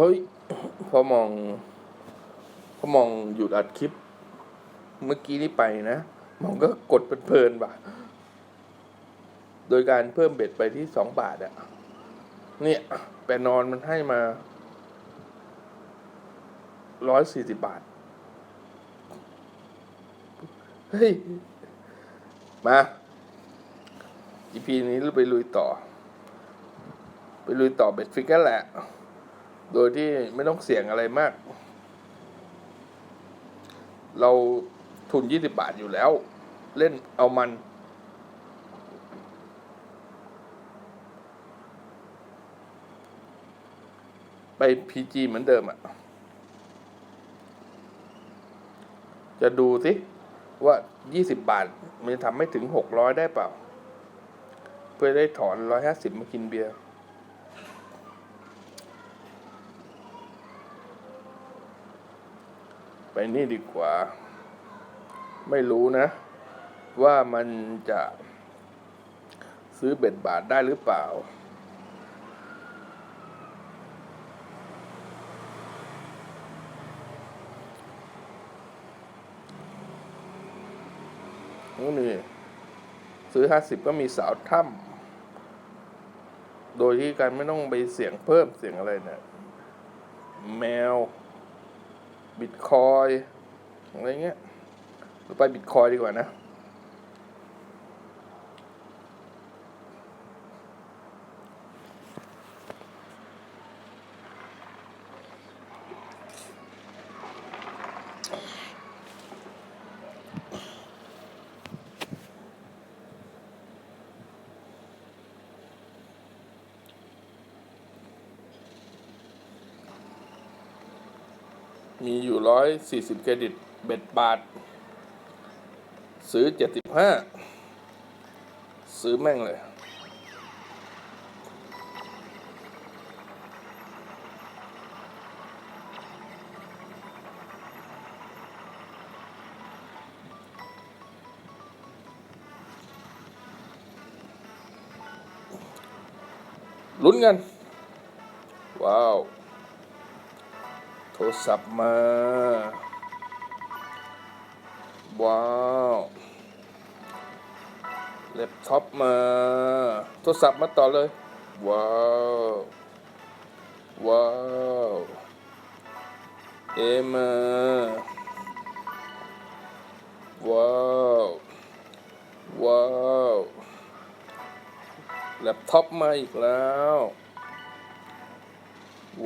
เฮ้ยพอมองพอมองหยุดอัดคลิป เมื่อกี้นี้ไปนะ มองก็กดเพลินๆว่ะ โดยการเพิ่มเบ็ดไปที่สองบาทอะเนี่ยแปรนอนมันให้มาร้อยสี่สิบบาท เฮ้ย มาอีพีนี้เราไปลุยต่อ ไปลุยต่อเบ็ดฟิกกันแหละ โดยที่ไม่ต้องเสี่ยงอะไรมาก เราทุนยี่สิบบาทอยู่แล้ว เล่นเอามัน ไปพีจีเหมือนเดิมอะ่ะ จะดูสิว่ายี่สิบบาท มันจะทำให้ถึงหกร้อยได้เปล่า เพื่อได้ถอนร้อยห้าสิบมากินเบียร์ ไปนี่ดีกว่า ไม่รู้นะ ว่ามันจะซื้อเบ็ดบาทได้หรือเปล่า นี่ ซื้อห้าสิบก็มีสาวถ้ำโดยที่การไม่ต้องไปเสียงเพิ่มเสียงอะไรเนี่ยแมว บิตคอยอะไรเงี้ยเราไปบิตคอยดีกว่านะ มีอยู่ร้อยสี่สิบเครดิตเบ็ดบาท ซื้อเจ็ดสิบห้าซื้อแม่งเลยลุ้นกัน ว้าว ทรศัพท์มา ว้าวแล็ปท็อปมา โทรศัพท์มาต่อเลย ว้าว ว้าว เอมา ว้าว ว้าวแล็ปท็อปมาอีกแล้ว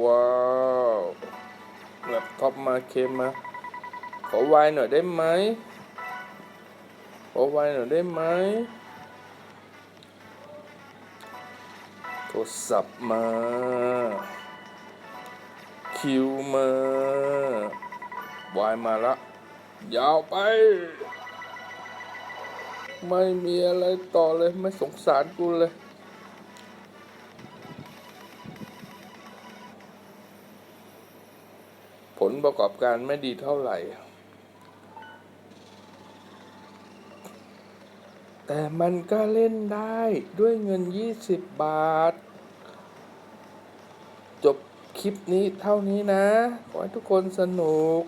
ว้าว ขอปมาเคมมาขอไวหน่อยได้ไหมขอไวหน่อยได้ไหมโทรศัพท์มา คิวมาวายมาละ ยาวไป ไม่มีอะไรต่อเลย ไม่สงสารกูเลย ลประกอบการไม่ดีเท่าไหร่ แต่มันก็เล่นได้ด้วยเงิน 20 บาท จบคลิปนี้เท่านี้นะ ขอให้ทุกคนสนุก